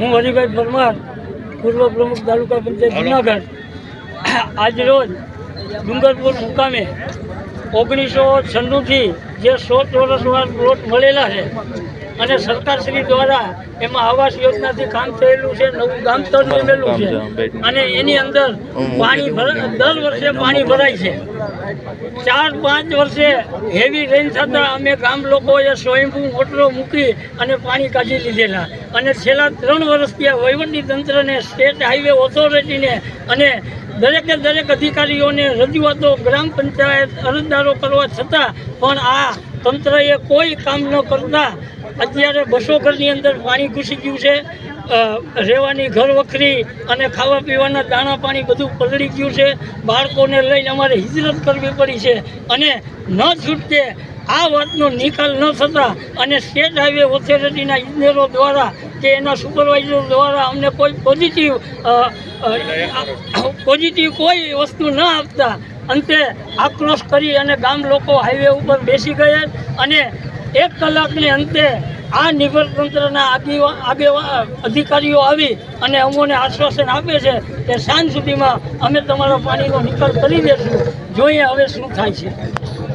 હું હરિભાઈ પરમાર પૂર્વ પ્રમુખ તાલુકા પંચાયત જુનાગઢ. આજરોજ ડુંગરપુર મુકામે ઓગણીસો છન્નુંથી જે સો ચોરસ વાર પ્લોટ મળેલા છે અને સરકારશ્રી દ્વારા એમાં આવાસ યોજનાથી કામ થયેલું છે નવું ગામ બનેલું છે. અને એની અંદર પાણી દર વર્ષે પાણી ભરાય છે. ચાર પાંચ વર્ષે હેવી રેન થતાં અમે ગામ લોકોએ સ્વયંભૂ મોટરો મૂકી અને પાણી કાઢી લીધેલા. અને છેલ્લા ત્રણ વર્ષથી આ વહીવટી તંત્રને સ્ટેટ હાઈવે ઓથોરિટીને અને દરેકે દરેક અધિકારીઓને રજૂઆતો ગ્રામ પંચાયત અરજદારો કરવા છતાં પણ આ તંત્રએ કોઈ કામ ન કરતા અત્યારે બસો ઘરની અંદર પાણી ઘૂસી ગયું છે રહેવાની ઘર વખરી અને ખાવા પીવાના દાણા પાણી બધું પલળી ગયું છે, બાળકોને લઈને અમારે હિજરત કરવી પડી છે અને ન છૂટકે આ વાતનો નિકાલ ન થતાં અને સ્ટેટ હાઈવે ઓથોરિટીના ઇજનેરો દ્વારા કે એના સુપરવાઇઝર દ્વારા અમને કોઈ પોઝિટિવ પોઝિટિવ કોઈ વસ્તુ ન આપતા. અંતે આક્રોશ કરી અને ગામ લોકો હાઈવે ઉપર બેસી ગયા અને એક કલાકને અંતે આ નિર્ભર તંત્રના આગેવા, અધિકારીઓ આવી અને અમોને આશ્વાસન આપે છે કે સાંજ સુધીમાં અમે તમારા પાણીનો નિકાલ કરી દેશું. જોઈએ હવે શું થાય છે.